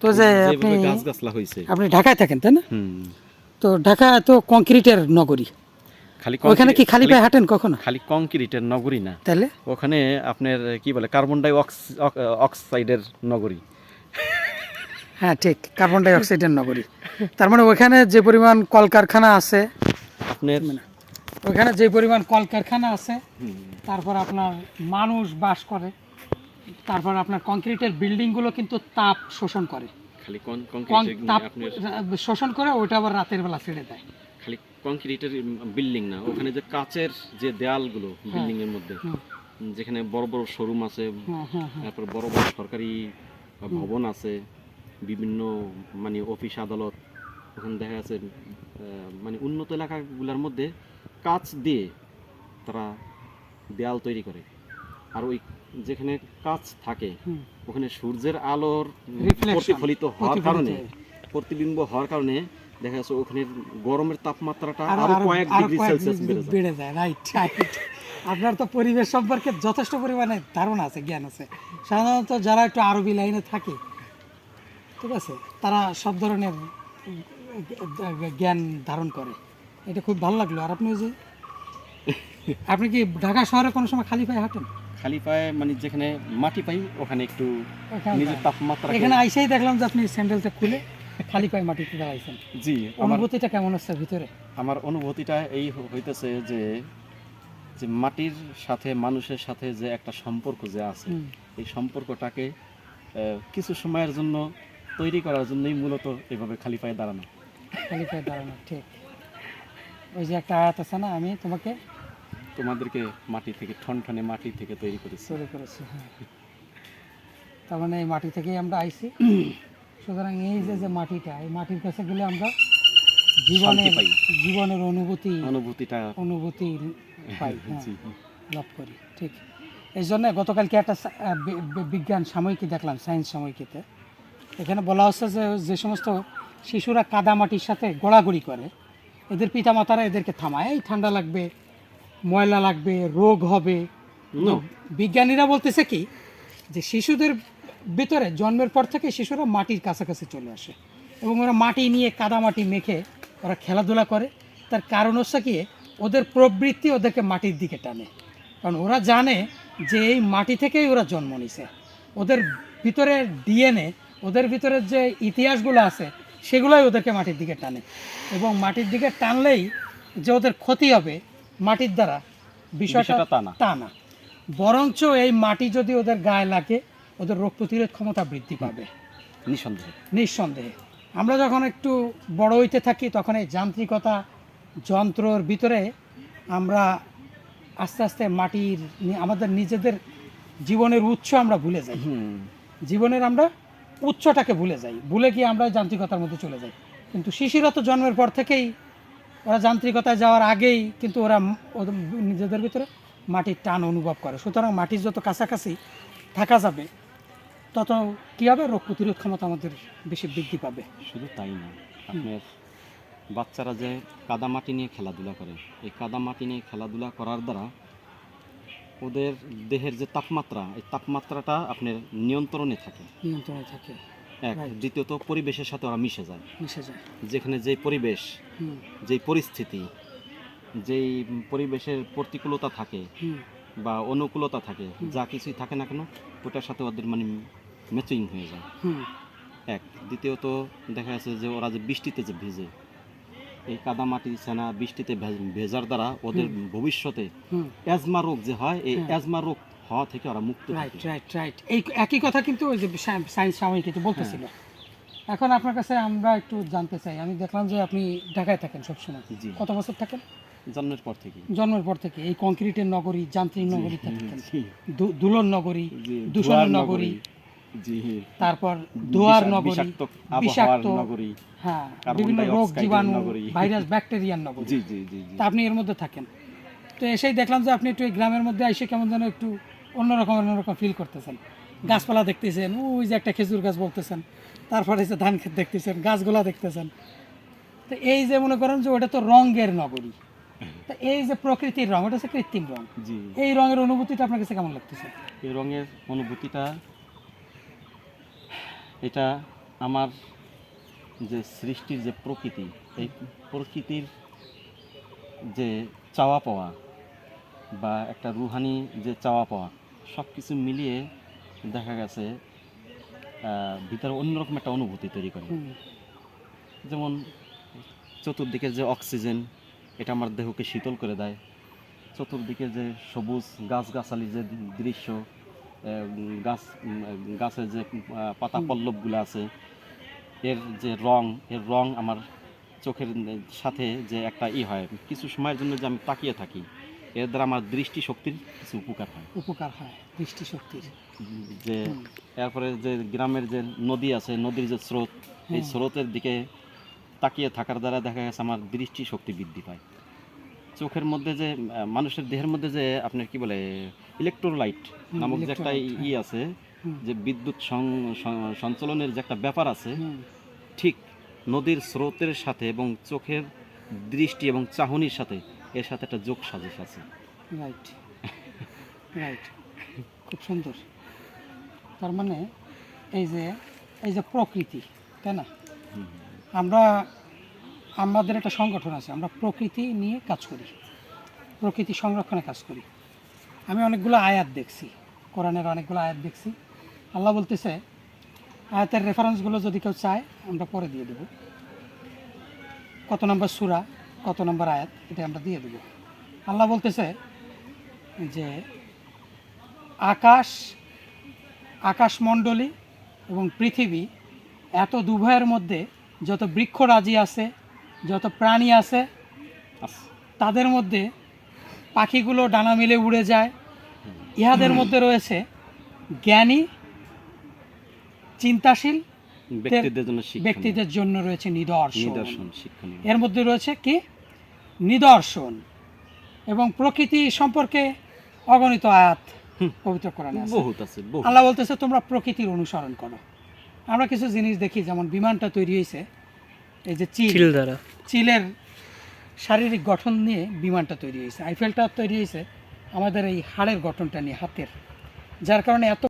তো যে আপনি- আপনি ঢাকায় থাকেন তাই না? তো ঢাকা তো কংক্রিটের নগরী। খালি ওখানে কি খালি পায়ে হাঁটেন কখনো? খালি কংক্রিটের নগরী না। তাহলে? ওখানে আপনার কি বলে কার্বন ডাই অক্সাইডের নগরী। হ্যাঁ ঠিক কার্বন ডাই অক্সাইডের নগরী। তার মানে ওখানে যে পরিমাণ কলকারখানা আছে আপনার ওখানে যে পরিমাণ কলকারখানা আছে তারপর আপনার মানুষ বাস করে। তারপর আপনার কংক্রিটের বিল্ডিংগুলো কিন্তু তাপ শোষণ করে। খালি তাপ শোষণ করে ওটা আবার রাতের বেলা ছেড়ে দেয়। খালি কংক্রিটের বিল্ডিং না ওখানে যে কাচের যে দেয়ালগুলো বিল্ডিং এর মধ্যে যেখানে বড় বড় শোরুম আছে হ্যাঁ হ্যাঁ হ্যাঁ। তারপর বড় বড় সরকারি ভবন আছে বিভিন্ন মানে অফিস আদালত ওখানে দেখা যাচ্ছে মানে উন্নত এলাকাগুলোর মধ্যে কাচ দিয়ে তারা দেয়াল তৈরি করে। আর ওই যেখানে কাচ থাকে ওখানে সূর্যের আলোর প্রতিফলিত হওয়ার কারণে প্রতিবিম্ব হওয়ার কারণে দেখা যাচ্ছে ওখানে গরমের তাপমাত্রাটা আরও কয়েক ডিগ্রি সেলসিয়াস বেড়ে যায়। রাইট রাইট আপনার তো পরিবেশ সম্পর্কে যথেষ্ট পরিমাণে ধারণা আছে জ্ঞান আছে। সাধারণত যারা একটু আরবি লাইনে থাকে ঠিক আছে তারা সব ধরনের জ্ঞান ধারণ করে। এটা খুব ভালো লাগল। আর আপনি যে আপনি কি ঢাকা শহরে কোনো সময় খালি পায়ে হাঁটেন? খালি পায়ে মানে যেখানে মাটি পাই ওখানে একটু নিজের তাপমাত্রা এখানে আইসেই দেখলাম যে আপনি স্যান্ডেলটা খুলে খালি পায়ে মাটিতে দাঁড়াইছেন। জি অনুভূতিটা কেমন হচ্ছে ভিতরে? আমার অনুভূতিটা এই হইতেছে যে যে মাটির সাথে মানুষের সাথে যে একটা সম্পর্ক যে আছে এই সম্পর্কটাকে কিছু সময়ের জন্য তৈরি করার জন্যই মূলত এভাবে খালি পায়ে দাঁড়ানো। খালি পায়ে দাঁড়ানো ঠিক। ওই যে একটা আয়াত আছে না আমি তোমাকে তোমাদেরকে মাটি থেকে ঠনঠনে মাটি থেকে তৈরি করেছি। শুরু করেছি হ্যাঁ। তার মানে এই মাটি থেকেই আমরা আইছি। সুতরাং এই যে যে মাটিটা এই মাটির কাছে গেলে আমরা জীবনের পাই। জীবনের অনুভূতি অনুভূতিটা অনুভূতি পাই হ্যাঁ লাভ করি ঠিক। এই জন্য গতকালকে একটা বিজ্ঞান সাময়িকী দেখলাম সায়েন্স সাময়িকীতে। এখানে বলা হচ্ছে যে যে সমস্ত শিশুরা কাদামাটির সাথে গোড়াগড়ি করে এদের পিতামাতারা এদেরকে থামায়। এই ঠান্ডা লাগবে ময়লা লাগবে রোগ হবে। বিজ্ঞানীরা বলতেছে কি যে শিশুদের ভিতরে জন্মের পর থেকে শিশুরা মাটির কাছাকাছি চলে আসে এবং ওরা মাটি নিয়ে কাদামাটি মেখে ওরা খেলাধুলা করে। তার কারণ হচ্ছে কি ওদের প্রবৃত্তি ওদেরকে মাটির দিকে টানে। কারণ ওরা জানে যে এই মাটি থেকেই ওরা জন্ম নিছে। ওদের ভিতরে ডিএনএ ওদের ভিতরে যে ইতিহাসগুলো আছে সেগুলোই ওদেরকে মাটির দিকে টানে। এবং মাটির দিকে টানলেই যে ওদের ক্ষতি হবে মাটির দ্বারা বিষয়টা তা না। বরঞ্চ এই মাটি যদি ওদের গায়ে লাগে ওদের রোগ প্রতিরোধ ক্ষমতা বৃদ্ধি পাবে। নিঃসন্দেহে। নিঃসন্দেহে। আমরা যখন একটু বড় হইতে থাকি তখন এই যান্ত্রিকতা যন্ত্রর ভিতরে আমরা আস্তে আস্তে মাটির আমাদের নিজেদের জীবনের উৎস আমরা ভুলে যাই। জীবনের আমরা উচ্চটাকে ভুলে যাই। ভুলে গিয়ে আমরা যান্ত্রিকতার মধ্যে চলে যাই। কিন্তু শিশুরা তো জন্মের পর থেকেই ওরা যান্ত্রিকতায় যাওয়ার আগেই কিন্তু ওরা নিজেদের ভিতরে মাটির টান অনুভব করে। সুতরাং মাটির যত কাছাকাছি থাকা যাবে, তত কী হবে? রোগ প্রতিরোধ ক্ষমতা আমাদের বেশি বৃদ্ধি পাবে। শুধু তাই না, আপনার বাচ্চারা যে কাদামাটি নিয়ে খেলাধুলা করে, এই কাদামাটি নিয়ে খেলাধুলা করার দ্বারা ওদের দেহের যে তাপমাত্রা এই তাপমাত্রাটা আপনার নিয়ন্ত্রণে থাকে। নিয়ন্ত্রণে থাকে। এক দ্বিতীয়ত পরিবেশের সাথে ওরা মিশে যায়। মিশে যায়। যেখানে যেই পরিবেশ যেই পরিস্থিতি যেই পরিবেশের প্রতিকূলতা থাকে বা অনুকূলতা থাকে যা কিছুই থাকে না কেন ওটার সাথে ওদের মানে ম্যাচিং হয়ে যায়। এক দ্বিতীয়ত দেখা যাচ্ছে যে ওরা যে বৃষ্টিতে যে ভিজে এই কাদামাটি সেনা বৃষ্টিতে ভেজার দ্বারা ওদের ভবিষ্যতে অ্যাজমা রোগ যে হয় এই হ্যাঁ। অ্যাজমা রোগ হওয়া থেকে ওরা মুক্ত রাইট রাইট রাইট এই একই কথা কিন্তু ওই যে সায়েন্স সাময়িকীতে বলতেছিল। এখন আপনার কাছে আমরা একটু জানতে চাই। আমি দেখলাম যে আপনি ঢাকায় থাকেন সবসময়। কত বছর থাকেন? জন্মের পর থেকে। জন্মের পর থেকে। এই কংক্রিটের নগরী যান্ত্রিক নগরী থাকেন। দুলন নগরী দূষণের নগরী। তারপর ধোয়ার নগরী বিষাক্ত নগরী হ্যাঁ বিভিন্ন রোগ জীবাণু ভাইরাস ব্যাকটেরিয়ার নগরী। জি জি জি তা আপনি এর মধ্যে থাকেন। তো এসেই দেখলাম যে আপনি একটু এই গ্রামের মধ্যে এসে কেমন যেন একটু অন্যরকম অন্যরকম ফিল করতেছেন। গাছপালা দেখতেছেন ওই যে একটা খেজুর গাছ বলতেছেন তারপরে যে ধান ক্ষেত দেখতেছেন গাছগুলা দেখতেছেন। তো এই যে মনে করেন যে ওটা তো রঙের নগরী। তা এই যে প্রকৃতির রং ওটা হচ্ছে কৃত্রিম রং। এই রঙের অনুভূতিটা আপনার কাছে কেমন লাগতেছে? এই রঙের অনুভূতিটা এটা আমার যে সৃষ্টির যে প্রকৃতি এই প্রকৃতির যে চাওয়া পাওয়া বা একটা রুহানি যে চাওয়া পাওয়া সব কিছু মিলিয়ে দেখা গেছে ভিতরে অন্যরকম একটা অনুভূতি তৈরি করে। যেমন চতুর্দিকে যে অক্সিজেন এটা আমার দেহকে শীতল করে দেয়। চতুর্দিকে যে সবুজ গাছগাছালি যে দৃশ্য গাছ গাছের যে পাতা পল্লবগুলো আছে এর যে রং এর রং আমার চোখের সাথে যে একটা ই হয়। কিছু সময়ের জন্য যে আমি তাকিয়ে থাকি এর দ্বারা আমার দৃষ্টি শক্তির কিছু উপকার হয়। উপকার হয় দৃষ্টিশক্তির। যে এরপরে যে গ্রামের যে নদী আছে নদীর যে স্রোত এই। স্রোতের দিকে তাকিয়ে থাকার দ্বারা দেখা গেছে আমার দৃষ্টি শক্তি বৃদ্ধি পায়। চোখের মধ্যে যে মানুষের দেহের মধ্যে যে আপনার কি বলে ইলেকট্রোলাইট নামক যে একটা ই- আছে যে বিদ্যুৎ সঞ্চালনের যে একটা ব্যাপার আছে ঠিক নদীর স্রোতের সাথে এবং চোখের দৃষ্টি এবং চাহনির সাথে এর সাথে একটা যোগ সাজেশ আছে। রাইট রাইট খুব সুন্দর। তার মানে এই যে এই যে প্রকৃতি তাই না? আমরা আমাদের একটা সংগঠন আছে, আমরা প্রকৃতি নিয়ে কাজ করি। প্রকৃতি সংরক্ষণে কাজ করি। আমি অনেকগুলো আয়াত দেখছি, কোরআনের অনেকগুলো আয়াত দেখছি। আল্লাহ বলতেছে, আয়াতের রেফারেন্সগুলো যদি কেউ চায়, আমরা পরে দিয়ে দেব। কত নম্বর সুরা, কত নম্বর আয়াত, এটা আমরা দিয়ে দেব। আল্লাহ বলতেছে যে, আকাশ, আকাশমণ্ডলী এবং পৃথিবী এত দুভয়ের মধ্যে যত বৃক্ষরাজি আছে যত প্রাণী আছে তাদের মধ্যে পাখিগুলো ডানা মেলে উড়ে যায়। ইহাদের মধ্যে রয়েছে জ্ঞানী চিন্তাশীল ব্যক্তিদের জন্য ব্যক্তিদের জন্য রয়েছে নিদর্শন। নিদর্শন শিক্ষণীয়। এর মধ্যে রয়েছে কি? নিদর্শন। এবং প্রকৃতি সম্পর্কে অগণিত আয়াত পবিত্র কোরআনে আছে। বহুত আছে আল্লাহ বলতেছে তোমরা প্রকৃতির অনুসরণ করো। আমরা কিছু জিনিস দেখি যেমন বিমানটা তৈরি হয়েছে এই যে চিল চিল দ্বারা। চিলের শারীরিক গঠন নিয়ে বিমানটা তৈরি হয়েছে আইফেলটা তৈরি হয়েছে, আমাদের এই হাড়ের গঠনটা নিয়ে, হাতের, যার কারণে এত